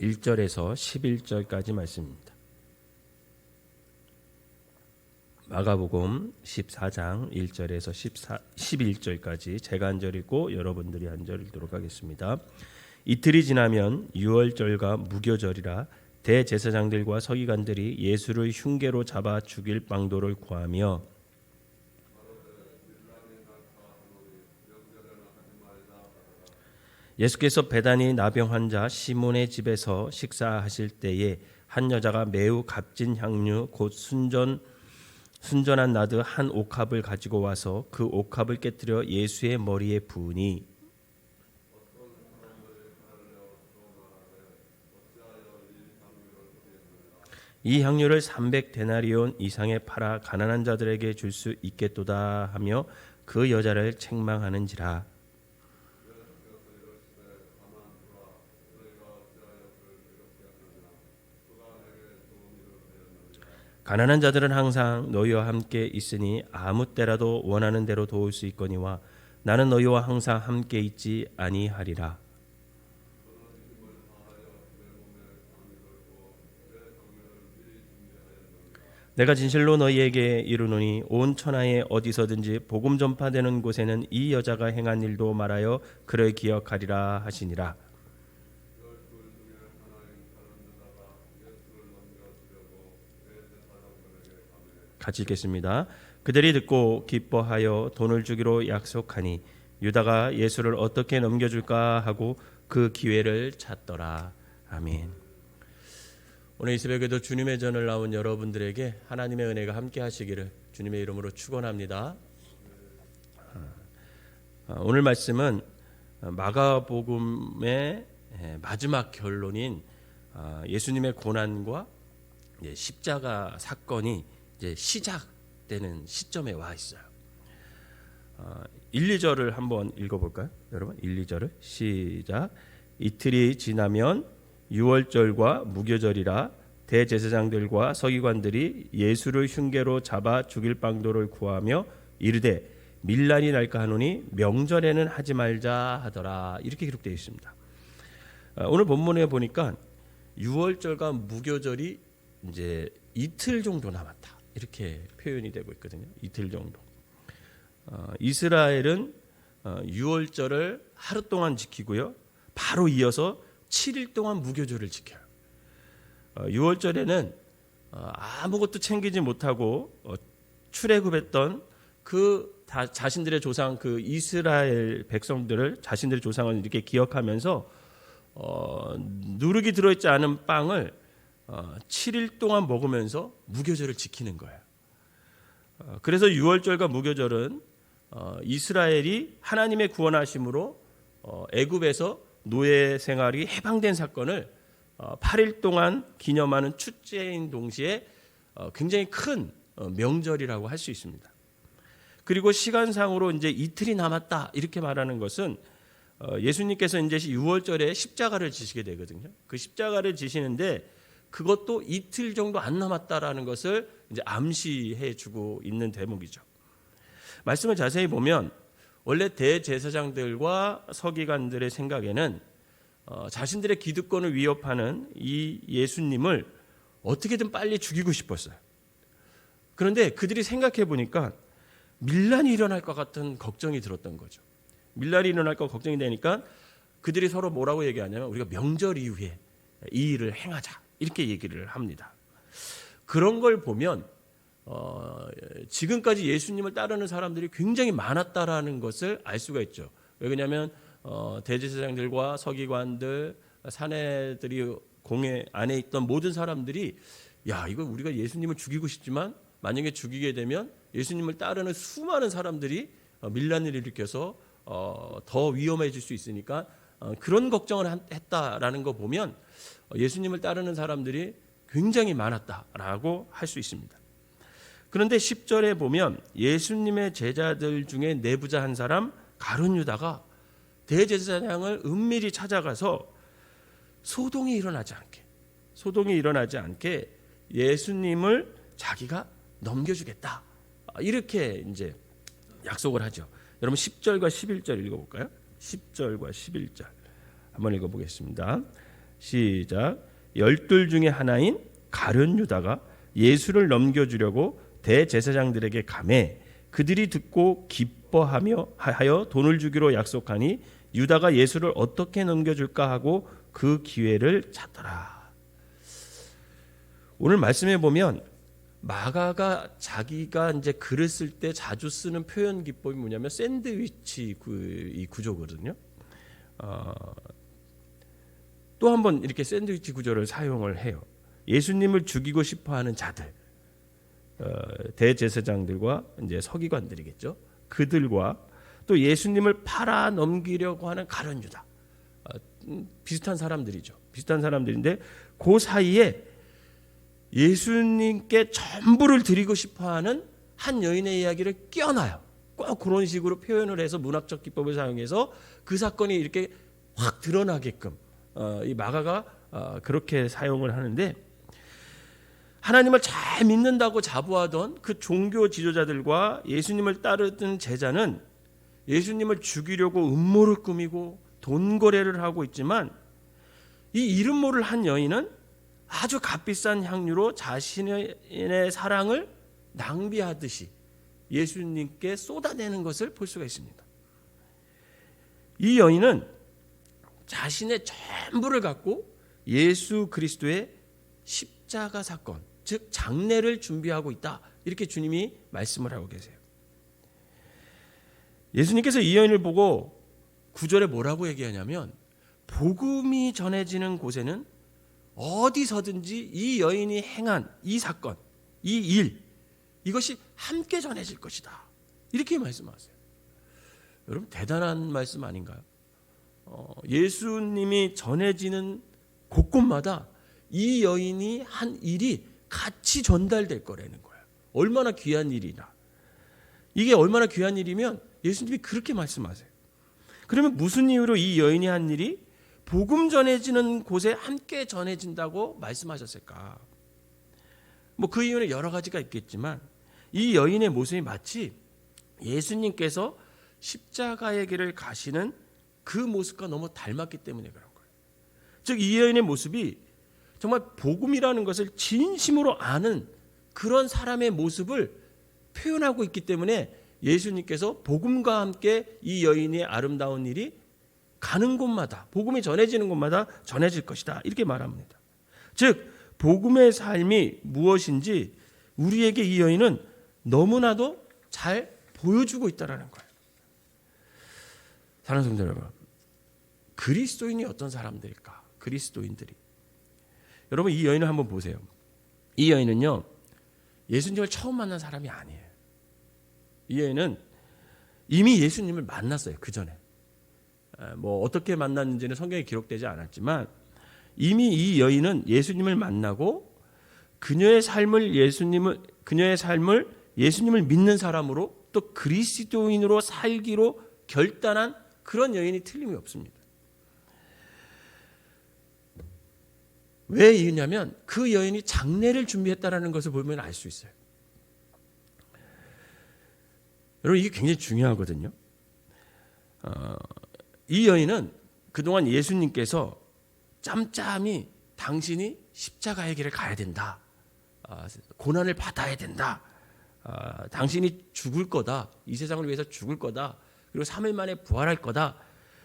1절에서 11절까지 말씀입니다. 마가복음 14장 1절에서 14, 11절까지 제가 한 절이고 여러분들이 한 절 읽도록 하겠습니다. 이틀이 지나면 유월절과 무교절이라 대제사장들과 서기관들이 예수를 흉계로 잡아 죽일 방도를 구하며 예수께서 배단이 나병 환자 시몬의 집에서 식사하실 때에 한 여자가 매우 값진 향유 곧 순전 순전한 나드 한 옥합을 가지고 와서 그 옥합을 깨뜨려 예수의 머리에 부으니 이 향유를 300 데나리온 이상에 팔아 가난한 자들에게 줄 수 있겠도다 하며 그 여자를 책망하는지라 가난한 자들은 항상 너희와 함께 있으니 아무 때라도 원하는 대로 도울 수 있거니와 나는 너희와 항상 함께 있지 아니하리라. 내가 진실로 너희에게 이르노니 온 천하에 어디서든지 복음 전파되는 곳에는 이 여자가 행한 일도 말하여 그를 기억하리라 하시니라. 같이 읽겠습니다. 그들이 듣고 기뻐하여 돈을 주기로 약속하니 유다가 예수를 어떻게 넘겨줄까 하고 그 기회를 찾더라. 아멘. 오늘 이 새벽에도 주님의 전을 나온 여러분들에게 하나님의 은혜가 함께 하시기를 주님의 이름으로 축원합니다. 아, 오늘 말씀은 마가복음의 마지막 결론인 아, 예수님의 고난과 십자가 사건이 이제 시작되는 시점에 와 있어요. 어, 1, 2절을 한번 읽어볼까요? 여러분 1, 2절을 시작 이틀이 지나면 유월절과 무교절이라 대제사장들과 서기관들이 예수를 흉계로 잡아 죽일 방도를 구하며 이르되 밀란이 날까 하노니 명절에는 하지 말자 하더라 이렇게 기록되어 있습니다. 어, 오늘 본문에 보니까 유월절과 무교절이 이제 이틀 정도 남았다. 이렇게 표현이 되고 있거든요. 이틀 정도. 어, 이스라엘은 어, 6월절을 하루 동안 지키고요. 바로 이어서 7일 동안 무교절을 지켜요. 어, 6월절에는 어, 아무것도 챙기지 못하고 어, 출애굽했던 그 다, 자신들의 조상 그 이스라엘 백성들을 자신들의 조상을 이렇게 기억하면서 어, 누룩이 들어있지 않은 빵을 어, 7일 동안 먹으면서 무교절을 지키는 거예요. 어, 그래서 6월절과 무교절은 어, 이스라엘이 하나님의 구원하심으로 어, 애굽에서 노예 생활이 해방된 사건을 어, 8일 동안 기념하는 축제인 동시에 어, 굉장히 큰 어, 명절이라고 할 수 있습니다. 그리고 시간상으로 이제 이틀이 남았다 이렇게 말하는 것은 어, 예수님께서 이제 6월절에 십자가를 지시게 되거든요. 그 십자가를 지시는데 그것도 이틀 정도 안 남았다라는 것을 이제 암시해 주고 있는 대목이죠. 말씀을 자세히 보면 원래 대제사장들과 서기관들의 생각에는 어, 자신들의 기득권을 위협하는 이 예수님을 어떻게든 빨리 죽이고 싶었어요. 그런데 그들이 생각해 보니까 밀란이 일어날 것 같은 걱정이 들었던 거죠. 밀란이 일어날 것 걱정이 되니까 그들이 서로 뭐라고 얘기하냐면 우리가 명절 이후에 이 일을 행하자. 이렇게 얘기를 합니다. 그런 걸 보면 어, 지금까지 예수님을 따르는 사람들이 굉장히 많았다라는 것을 알 수가 있죠. 왜냐하면 어, 대제사장들과 서기관들, 사내들이 공회 안에 있던 모든 사람들이 야 이거 우리가 예수님을 죽이고 싶지만 만약에 죽이게 되면 예수님을 따르는 수많은 사람들이 어, 밀란을 일으켜서 어, 더 위험해질 수 있으니까 어, 그런 걱정을 했다라는 거 보면 예수님을 따르는 사람들이 굉장히 많았다라고 할 수 있습니다. 그런데 10절에 보면 예수님의 제자들 중에 내부자 한 사람 가룟 유다가 대제사장을 은밀히 찾아가서 소동이 일어나지 않게 소동이 일어나지 않게 예수님을 자기가 넘겨주겠다 이렇게 이제 약속을 하죠. 여러분 10절과 11절 읽어볼까요? 10절과 11절 한번 읽어보겠습니다. 시작. 열둘 중에 하나인 가룟 유다가 예수를 넘겨주려고 대제사장들에게 감해 그들이 듣고 기뻐하며 하여 돈을 주기로 약속하니 유다가 예수를 어떻게 넘겨줄까 하고 그 기회를 찾더라. 오늘 말씀해 보면 마가가 자기가 이제 글을 쓸 때 자주 쓰는 표현 기법이 뭐냐면 샌드위치 그, 이 구조거든요. 어, 또 한 번 이렇게 샌드위치 구조를 사용을 해요. 예수님을 죽이고 싶어하는 자들, 어, 대제사장들과 이제 서기관들이겠죠. 그들과 또 예수님을 팔아 넘기려고 하는 가룟 유다, 어, 음, 비슷한 사람들이죠. 비슷한 사람들인데 그 사이에 예수님께 전부를 드리고 싶어하는 한 여인의 이야기를 끼워놔요. 꼭 그런 식으로 표현을 해서 문학적 기법을 사용해서 그 사건이 이렇게 확 드러나게끔 어, 이 마가가 어, 그렇게 사용을 하는데 하나님을 잘 믿는다고 자부하던 그 종교 지도자들과 예수님을 따르던 제자는 예수님을 죽이려고 음모를 꾸미고 돈 거래를 하고 있지만 이 이름 모를 한 여인은 아주 값비싼 향유로 자신의 사랑을 낭비하듯이 예수님께 쏟아내는 것을 볼 수가 있습니다. 이 여인은 자신의 전부를 갖고 예수 그리스도의 십자가 사건, 즉 장례를 준비하고 있다. 이렇게 주님이 말씀을 하고 계세요. 예수님께서 이 여인을 보고 구절에 뭐라고 얘기하냐면 복음이 전해지는 곳에는 어디서든지 이 여인이 행한 이 사건, 이 일, 이것이 함께 전해질 것이다. 이렇게 말씀하세요. 여러분 대단한 말씀 아닌가요? 어, 예수님이 전해지는 곳곳마다 이 여인이 한 일이 같이 전달될 거라는 거예요. 얼마나 귀한 일이나. 이게 얼마나 귀한 일이면 예수님이 그렇게 말씀하세요. 그러면 무슨 이유로 이 여인이 한 일이 복음 전해지는 곳에 함께 전해진다고 말씀하셨을까? 뭐 그 이유는 여러 가지가 있겠지만 이 여인의 모습이 마치 예수님께서 십자가의 길을 가시는 그 모습과 너무 닮았기 때문에 그런 거예요. 즉 이 여인의 모습이 정말 복음이라는 것을 진심으로 아는 그런 사람의 모습을 표현하고 있기 때문에 예수님께서 복음과 함께 이 여인의 아름다운 일이 가는 곳마다 복음이 전해지는 곳마다 전해질 것이다. 이렇게 말합니다. 즉 복음의 삶이 무엇인지 우리에게 이 여인은 너무나도 잘 보여주고 있다라는 거예요. 사랑하는 성도 여러분, 그리스도인이 어떤 사람들일까? 그리스도인들이 여러분 이 여인을 한번 보세요. 이 여인은요 예수님을 처음 만난 사람이 아니에요. 이 여인은 이미 예수님을 만났어요 그 전에. 뭐 어떻게 만났는지는 성경에 기록되지 않았지만 이미 이 여인은 예수님을 만나고 그녀의 삶을 예수님을 그녀의 삶을 예수님을 믿는 사람으로 또 그리스도인으로 살기로 결단한 그런 여인이 틀림이 없습니다. 왜 이유냐면 그 여인이 장례를 준비했다라는 것을 보면 알 수 있어요. 여러분 이게 굉장히 중요하거든요. 어, 이 여인은 그동안 예수님께서 짬짬이 당신이 십자가의 길을 가야 된다. 아, 고난을 받아야 된다. 아, 당신이 죽을 거다. 이 세상을 위해서 죽을 거다. 그리고 3일 만에 부활할 거다.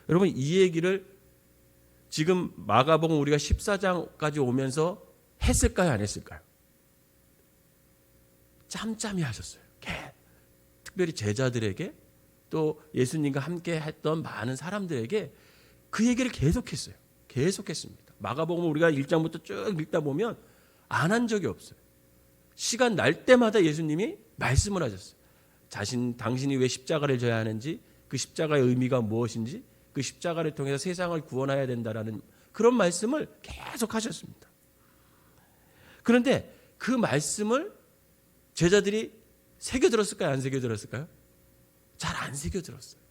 여러분 이 얘기를 지금 마가복음 우리가 14장까지 오면서 했을까요, 안 했을까요? 짬짬이 하셨어요. 특별히 제자들에게 또 예수님과 함께 했던 많은 사람들에게 그 얘기를 계속했어요. 계속했습니다. 마가복음 우리가 1장부터 쭉 읽다 보면 안 한 적이 없어요. 시간 날 때마다 예수님이 말씀을 하셨어요. 자신 당신이 왜 십자가를 져야 하는지 그 십자가의 의미가 무엇인지 그 십자가를 통해서 세상을 구원해야 된다라는 그런 말씀을 계속 하셨습니다. 그런데 그 말씀을 제자들이 새겨 들었을까요? 안 새겨 들었을까요? 잘 안 새겨 들었어요.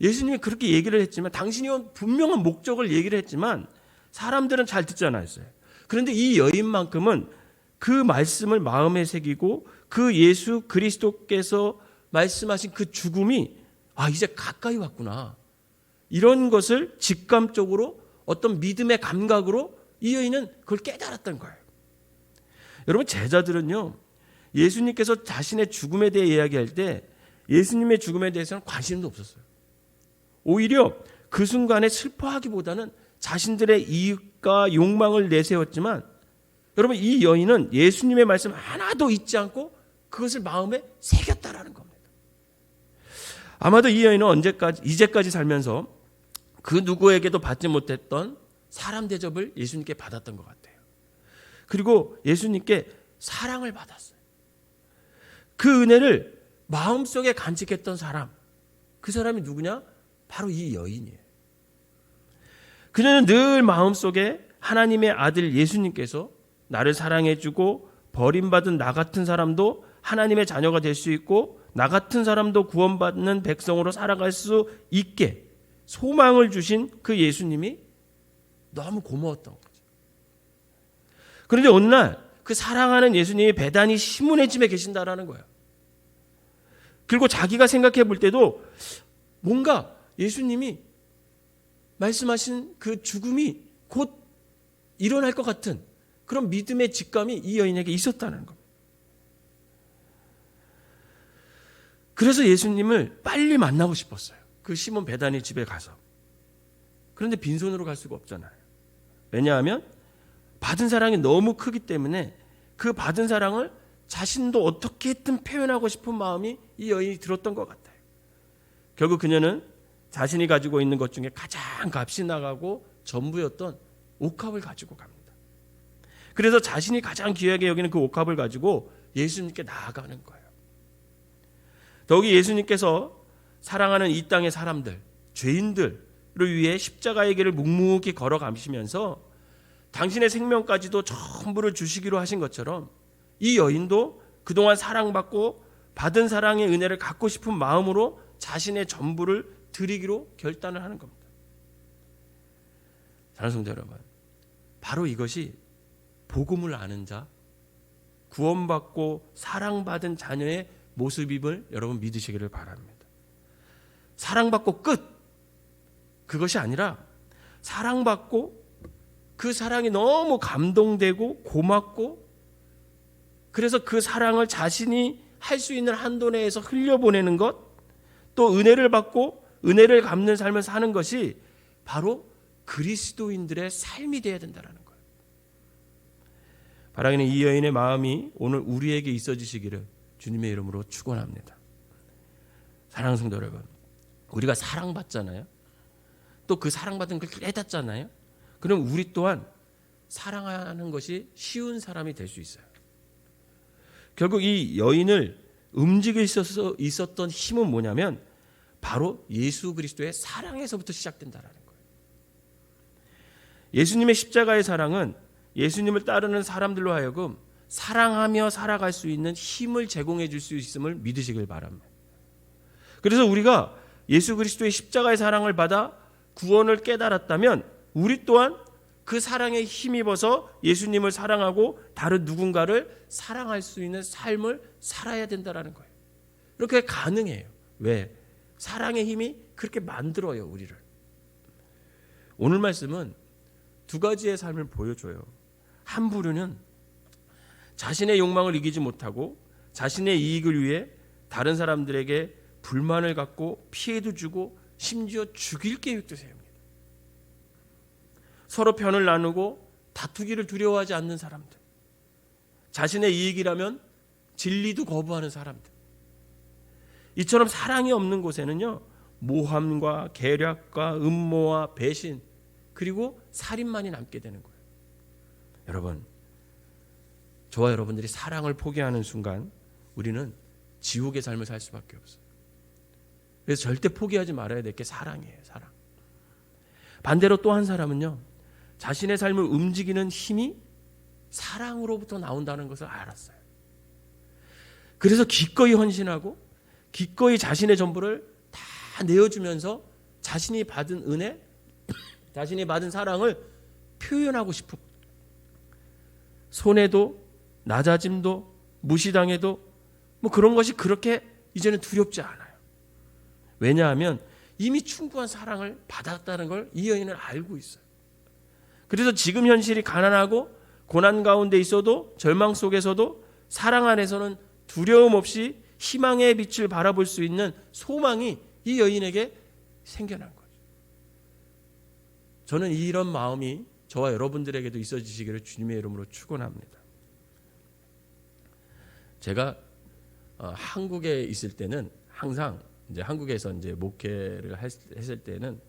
예수님이 그렇게 얘기를 했지만 당신이 분명한 목적을 얘기를 했지만 사람들은 잘 듣지 않았어요. 그런데 이 여인만큼은 그 말씀을 마음에 새기고 그 예수 그리스도께서 말씀하신 그 죽음이 아 이제 가까이 왔구나. 이런 것을 직감적으로 어떤 믿음의 감각으로 이 여인은 그걸 깨달았던 거예요. 여러분 제자들은요. 예수님께서 자신의 죽음에 대해 이야기할 때 예수님의 죽음에 대해서는 관심도 없었어요. 오히려 그 순간에 슬퍼하기보다는 자신들의 이익과 욕망을 내세웠지만 여러분 이 여인은 예수님의 말씀 하나도 잊지 않고 그것을 마음에 새겼다라는 겁니다. 아마도 이 여인은 언제까지 이제까지 살면서 그 누구에게도 받지 못했던 사람 대접을 예수님께 받았던 것 같아요. 그리고 예수님께 사랑을 받았어요. 그 은혜를 마음속에 간직했던 사람, 그 사람이 누구냐? 바로 이 여인이에요. 그녀는 늘 마음속에 하나님의 아들 예수님께서 나를 사랑해주고 버림받은 나 같은 사람도 하나님의 자녀가 될 수 있고 나 같은 사람도 구원받는 백성으로 살아갈 수 있게 소망을 주신 그 예수님이 너무 고마웠던 거죠. 그런데 어느 날 그 사랑하는 예수님이 배단이 시몬의 집에 계신다라는 거예요. 그리고 자기가 생각해 볼 때도 뭔가 예수님이 말씀하신 그 죽음이 곧 일어날 것 같은 그런 믿음의 직감이 이 여인에게 있었다는 겁니다. 그래서 예수님을 빨리 만나고 싶었어요. 그 시몬 베다니 집에 가서. 그런데 빈손으로 갈 수가 없잖아요. 왜냐하면 받은 사랑이 너무 크기 때문에 그 받은 사랑을 자신도 어떻게든 표현하고 싶은 마음이 이 여인이 들었던 것 같아요. 결국 그녀는 자신이 가지고 있는 것 중에 가장 값이 나가고 전부였던 옥합을 가지고 갑니다. 그래서 자신이 가장 귀하게 여기는 그 옥합을 가지고 예수님께 나아가는 거예요. 더욱이 예수님께서 사랑하는 이 땅의 사람들, 죄인들을 위해 십자가의 길을 묵묵히 걸어가시면서 당신의 생명까지도 전부를 주시기로 하신 것처럼 이 여인도 그동안 사랑받고 받은 사랑의 은혜를 갖고 싶은 마음으로 자신의 전부를 드리기로 결단을 하는 겁니다. 사랑하는 성도 여러분, 바로 이것이 복음을 아는 자, 구원받고 사랑받은 자녀의 모습임을 여러분 믿으시기를 바랍니다. 사랑받고 끝! 그것이 아니라 사랑받고 그 사랑이 너무 감동되고 고맙고 그래서 그 사랑을 자신이 할 수 있는 한도 내에서 흘려보내는 것, 또 은혜를 받고 은혜를 갚는 삶을 사는 것이 바로 그리스도인들의 삶이 되어야 된다는 거예요. 바라기는 이 여인의 마음이 오늘 우리에게 있어지시기를 주님의 이름으로 축원합니다. 사랑하는 성도 여러분, 우리가 사랑받잖아요. 또 그 사랑받은 걸 깨닫잖아요. 그럼 우리 또한 사랑하는 것이 쉬운 사람이 될 수 있어요. 결국 이 여인을 움직여 있어서 있었던 힘은 뭐냐면 바로 예수 그리스도의 사랑에서부터 시작된다라는 거예요. 예수님의 십자가의 사랑은 예수님을 따르는 사람들로 하여금 사랑하며 살아갈 수 있는 힘을 제공해 줄 수 있음을 믿으시길 바랍니다. 그래서 우리가 예수 그리스도의 십자가의 사랑을 받아 구원을 깨달았다면 우리 또한 그 사랑에 힘입어서 예수님을 사랑하고 다른 누군가를 사랑할 수 있는 삶을 살아야 된다라는 거예요. 이렇게 가능해요. 왜? 사랑의 힘이 그렇게 만들어요, 우리를. 오늘 말씀은 두 가지의 삶을 보여줘요. 한 부류는 자신의 욕망을 이기지 못하고 자신의 이익을 위해 다른 사람들에게 불만을 갖고 피해도 주고 심지어 죽일 계획도 세웁니다. 서로 편을 나누고 다투기를 두려워하지 않는 사람들. 자신의 이익이라면 진리도 거부하는 사람들. 이처럼 사랑이 없는 곳에는요, 모함과 계략과 음모와 배신, 그리고 살인만이 남게 되는 거예요. 여러분, 저와 여러분들이 사랑을 포기하는 순간 우리는 지옥의 삶을 살 수밖에 없어요. 그래서 절대 포기하지 말아야 될 게 사랑이에요, 사랑. 반대로 또 한 사람은요, 자신의 삶을 움직이는 힘이 사랑으로부터 나온다는 것을 알았어요. 그래서 기꺼이 헌신하고 기꺼이 자신의 전부를 다 내어주면서 자신이 받은 은혜, 자신이 받은 사랑을 표현하고 싶은 손해도 낮아짐도 무시당해도 뭐 그런 것이 그렇게 이제는 두렵지 않아요. 왜냐하면 이미 충분한 사랑을 받았다는 걸 이 여인은 알고 있어요. 그래서 지금 현실이 가난하고 고난 가운데 있어도 절망 속에서도 사랑 안에서는 두려움 없이 희망의 빛을 바라볼 수 있는 소망이 이 여인에게 생겨난 거죠. 저는 이런 마음이 저와 여러분들에게도 있어지시기를 주님의 이름으로 축원합니다. 제가 어, 한국에 있을 때는 항상 이제 한국에서 이제 목회를 했- 했을 때는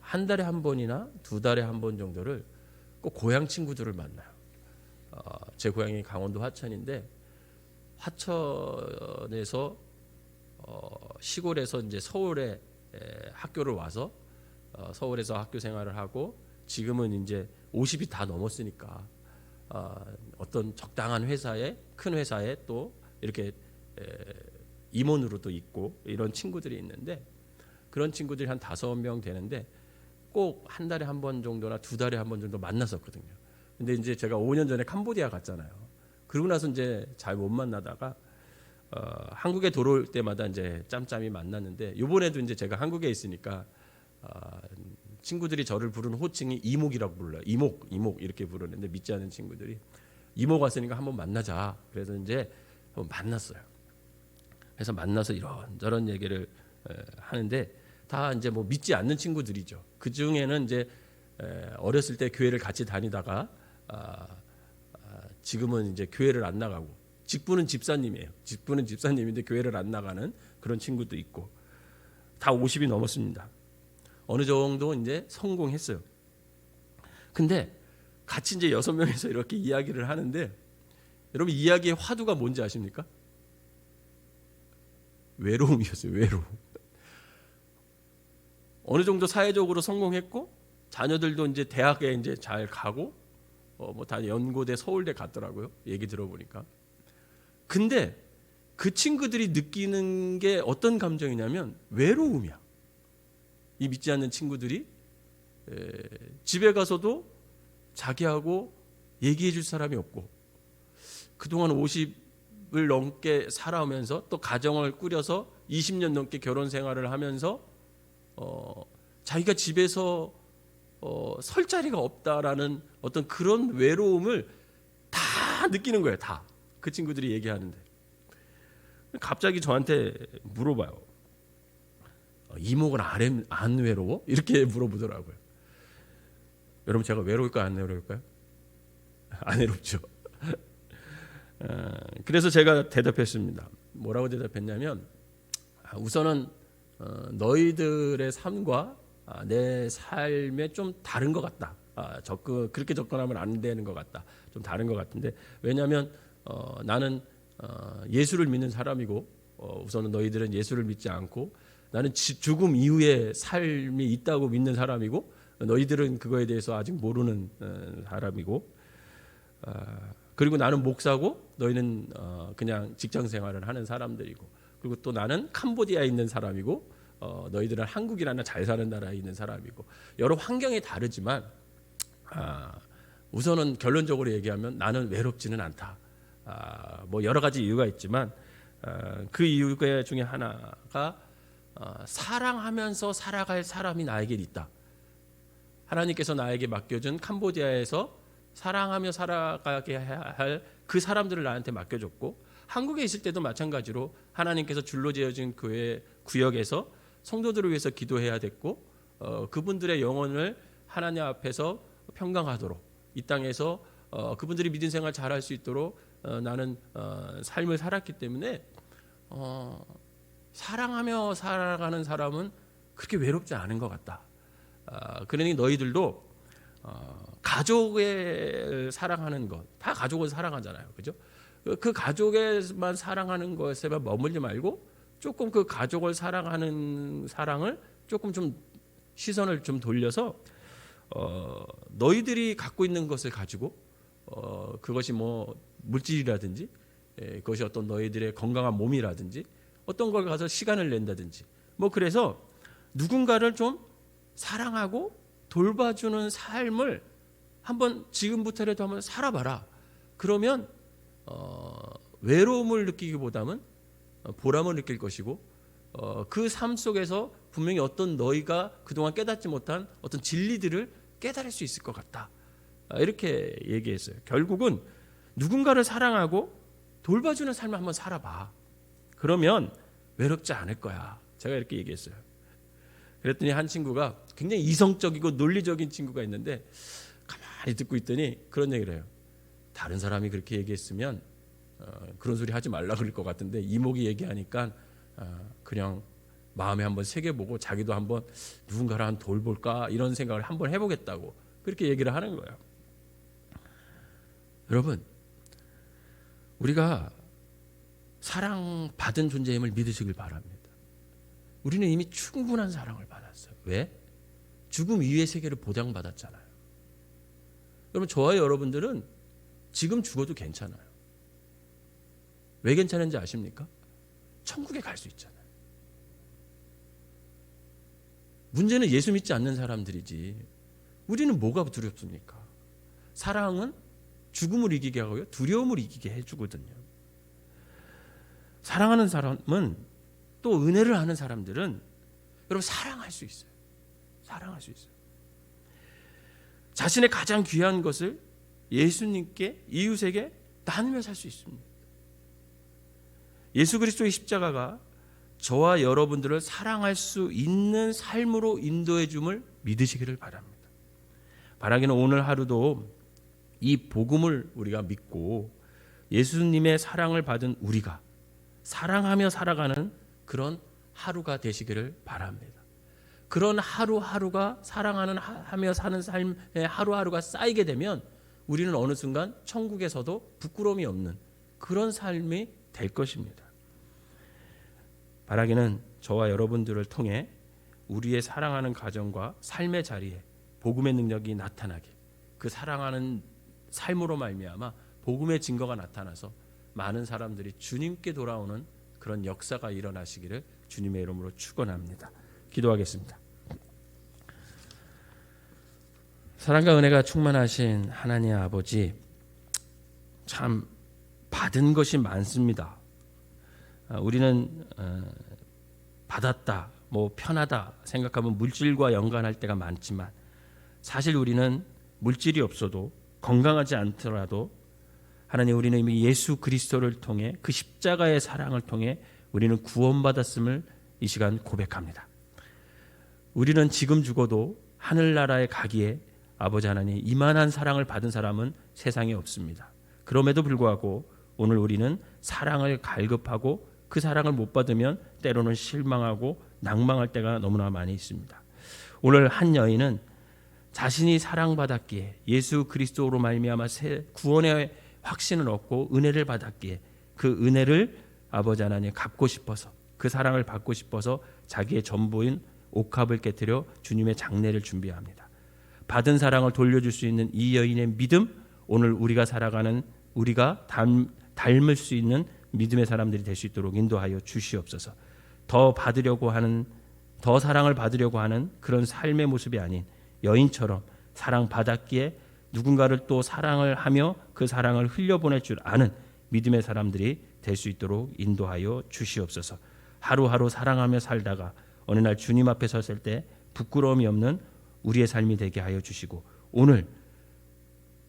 한 달에 한 번이나 두 달에 한 번 정도를 꼭 고향 친구들을 만나요. 어, 제 고향이 강원도 화천인데 화천에서 어, 시골에서 이제 서울에 에, 학교를 와서 어, 서울에서 학교 생활을 하고 지금은 이제 50이 다 넘었으니까 어, 어떤 적당한 회사에 큰 회사에 또 이렇게 에, 임원으로도 있고 이런 친구들이 있는데 그런 친구들이 한 다섯 명 되는데 꼭 한 달에 한 번 정도나 두 달에 한 번 정도 만났었거든요. 근데 이제 제가 5년 전에 캄보디아 갔잖아요. 그러고 나서 이제 잘 못 만나다가 어, 한국에 돌아올 때마다 이제 짬짬이 만났는데 이번에도 이제 제가 한국에 있으니까 어, 친구들이 저를 부르는 호칭이 이목이라고 불러요. 이목, 이목 이렇게 부르는데 믿지 않는 친구들이 이목 왔으니까 한번 만나자. 그래서 이제 한번 만났어요. 그래서 만나서 이런 저런 얘기를 에, 하는데 다 이제 뭐 믿지 않는 친구들이죠. 그 중에는 이제 에, 어렸을 때 교회를 같이 다니다가 아, 아, 지금은 이제 교회를 안 나가고 직분은 집사님이에요. 직분은 집사님인데 교회를 안 나가는 그런 친구도 있고 다 50이 넘었습니다. 어느 정도 이제 성공했어요. 근데 같이 이제 여섯 명에서 이렇게 이야기를 하는데 여러분 이야기의 화두가 뭔지 아십니까? 외로움이었어요. 외로움. 어느 정도 사회적으로 성공했고 자녀들도 이제 대학에 이제 잘 가고 어 뭐다 연고대 서울대 갔더라고요. 얘기 들어보니까. 근데 그 친구들이 느끼는 게 어떤 감정이냐면 외로움이야. 이 믿지 않는 친구들이 에, 집에 가서도 자기하고 얘기해 줄 사람이 없고 그동안 50 을 넘게 살아오면서 또 가정을 꾸려서 20년 넘게 결혼 생활을 하면서 어, 자기가 집에서 어, 설 자리가 없다라는 어떤 그런 외로움을 다 느끼는 거예요. 다. 그 친구들이 얘기하는데. 갑자기 저한테 물어봐요. 어, 이목은 안, 안 외로워? 이렇게 물어보더라고요. 여러분 제가 외로울까요? 안 외로울까요? 안 외롭죠. 어, 그래서 제가 대답했습니다. 뭐라고 대답했냐면 아, 우선은 어, 너희들의 삶과 아, 내 삶에 좀 다른 것 같다. 아, 접근 그렇게 접근하면 안 되는 것 같다. 좀 다른 것 같은데 왜냐하면 어, 나는 어, 예수를 믿는 사람이고 어, 우선은 너희들은 예수를 믿지 않고 나는 지, 죽음 이후에 삶이 있다고 믿는 사람이고 너희들은 그거에 대해서 아직 모르는 어, 사람이고 아, 그리고 나는 목사고 너희는 어, 그냥 직장 생활을 하는 사람들이고 그리고 또 나는 캄보디아에 있는 사람이고 어, 너희들은 한국이라는 잘 사는 나라에 있는 사람이고 여러 환경이 다르지만 아, 우선은 결론적으로 얘기하면 나는 외롭지는 않다. 아, 뭐 여러 가지 이유가 있지만 아, 그 이유 중에 하나가 아, 사랑하면서 살아갈 사람이 나에게 있다. 하나님께서 나에게 맡겨준 캄보디아에서 사랑하며 살아가게 할 그 사람들을 나한테 맡겨줬고 한국에 있을 때도 마찬가지로 하나님께서 줄로 지어진 교회 구역에서 성도들을 위해서 기도해야 됐고 어, 그분들의 영혼을 하나님 앞에서 평강하도록 이 땅에서 어, 그분들이 믿음 생활 잘할 수 있도록 어, 나는 어, 삶을 살았기 때문에 어, 사랑하며 살아가는 사람은 그렇게 외롭지 않은 것 같다. 아, 그러니 너희들도 어, 가족을 사랑하는 것, 다 가족을 사랑하잖아요, 그죠? 그- 그 가족에만 사랑하는 것에만 머물지 말고 조금 그 가족을 사랑하는 사랑을 조금 좀 시선을 좀 돌려서 어, 너희들이 갖고 있는 것을 가지고 어, 그것이 뭐 물질이라든지 예, 그것이 어떤 너희들의 건강한 몸이라든지 어떤 걸 가서 시간을 낸다든지. 뭐 그래서 누군가를 좀 사랑하고 돌봐주는 삶을 한번 지금부터라도 한번 살아봐라. 그러면 어, 외로움을 느끼기보다는 어, 보람을 느낄 것이고 어, 그 삶 속에서 분명히 어떤 너희가 그동안 깨닫지 못한 어떤 진리들을 깨달을 수 있을 것 같다. 아, 이렇게 얘기했어요. 결국은 누군가를 사랑하고 돌봐주는 삶을 한번 살아봐. 그러면 외롭지 않을 거야. 제가 이렇게 얘기했어요. 그랬더니 한 친구가 굉장히 이성적이고 논리적인 친구가 있는데 가만히 듣고 있더니 그런 얘기를 해요. 다른 사람이 그렇게 얘기했으면 어, 그런 소리 하지 말라 그럴 것 같은데 이목이 얘기하니까 어, 그냥 마음에 한번 새겨보고 자기도 한번 누군가를 한 돌볼까 이런 생각을 한번 해보겠다고 그렇게 얘기를 하는 거예요. 여러분, 우리가 사랑받은 존재임을 믿으시길 바랍니다. 우리는 이미 충분한 사랑을 받았어요. 왜? 죽음 이후의 세계를 보장받았잖아요. 여러분, 저와 여러분들은 지금 죽어도 괜찮아요. 왜 괜찮은지 아십니까? 천국에 갈 수 있잖아요. 문제는 예수 믿지 않는 사람들이지. 우리는 뭐가 두렵습니까? 사랑은 죽음을 이기게 하고요. 두려움을 이기게 해주거든요. 사랑하는 사람은 또 은혜를 하는 사람들은 여러분 사랑할 수 있어요. 사랑할 수 있어요. 자신의 가장 귀한 것을 예수님께 이웃에게 나누며 살 수 있습니다. 예수 그리스도의 십자가가 저와 여러분들을 사랑할 수 있는 삶으로 인도해 줌을 믿으시기를 바랍니다. 바라기는 오늘 하루도 이 복음을 우리가 믿고 예수님의 사랑을 받은 우리가 사랑하며 살아가는 그런 하루가 되시기를 바랍니다. 그런 하루하루가 사랑하는 하며 사는 삶의 하루하루가 쌓이게 되면 우리는 어느 순간 천국에서도 부끄러움이 없는 그런 삶이 될 것입니다. 바라기는 저와 여러분들을 통해 우리의 사랑하는 가정과 삶의 자리에 복음의 능력이 나타나게 그 사랑하는 삶으로 말미암아 복음의 증거가 나타나서 많은 사람들이 주님께 돌아오는 그런 역사가 일어나시기를 주님의 이름으로 축원합니다. 기도하겠습니다. 사랑과 은혜가 충만하신 하나님 아버지 참 받은 것이 많습니다. 아, 우리는 어, 받았다, 뭐 편하다 생각하면 물질과 연관할 때가 많지만 사실 우리는 물질이 없어도 건강하지 않더라도 하나님 우리는 이미 예수 그리스도를 통해 그 십자가의 사랑을 통해 우리는 구원받았음을 이 시간 고백합니다. 우리는 지금 죽어도 하늘나라에 가기에 아버지 하나님 이만한 사랑을 받은 사람은 세상에 없습니다. 그럼에도 불구하고 오늘 우리는 사랑을 갈급하고 그 사랑을 못 받으면 때로는 실망하고 낭망할 때가 너무나 많이 있습니다. 오늘 한 여인은 자신이 사랑받았기에 예수 그리스도로 말미암아 새 구원의 확신을 얻고 은혜를 받았기에 그 은혜를 아버지 하나님 갚고 싶어서 그 사랑을 받고 싶어서 자기의 전부인 옥합을 깨뜨려 주님의 장례를 준비합니다. 받은 사랑을 돌려줄 수 있는 이 여인의 믿음 오늘 우리가 살아가는 우리가 닮, 닮을 수 있는 믿음의 사람들이 될 수 있도록 인도하여 주시옵소서. 더 받으려고 하는 더 사랑을 받으려고 하는 그런 삶의 모습이 아닌 여인처럼 사랑 받았기에 누군가를 또 사랑을 하며 그 사랑을 흘려보낼 줄 아는 믿음의 사람들이 될 수 있도록 인도하여 주시옵소서. 하루하루 사랑하며 살다가 어느 날 주님 앞에 섰을 때 부끄러움이 없는 우리의 삶이 되게 하여 주시고 오늘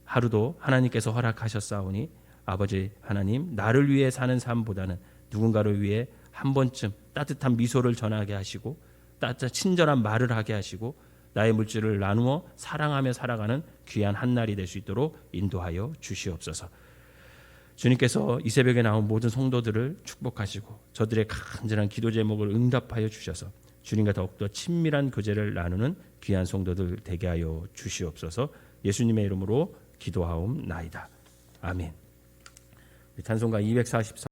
하루도 하나님께서 허락하셨사오니 아버지 하나님 나를 위해 사는 삶보다는 누군가를 위해 한 번쯤 따뜻한 미소를 전하게 하시고 따뜻한 친절한 말을 하게 하시고 나의 물질을 나누어 사랑하며 살아가는 귀한 한 날이 될 수 있도록 인도하여 주시옵소서. 주님께서 이 새벽에 나온 모든 성도들을 축복하시고 저들의 간절한 기도 제목을 응답하여 주셔서 주님과 더욱더 친밀한 교제를 나누는 귀한 성도들 되게 하여 주시옵소서. 예수님의 이름으로 기도하옵나이다. 아멘. 찬송가 244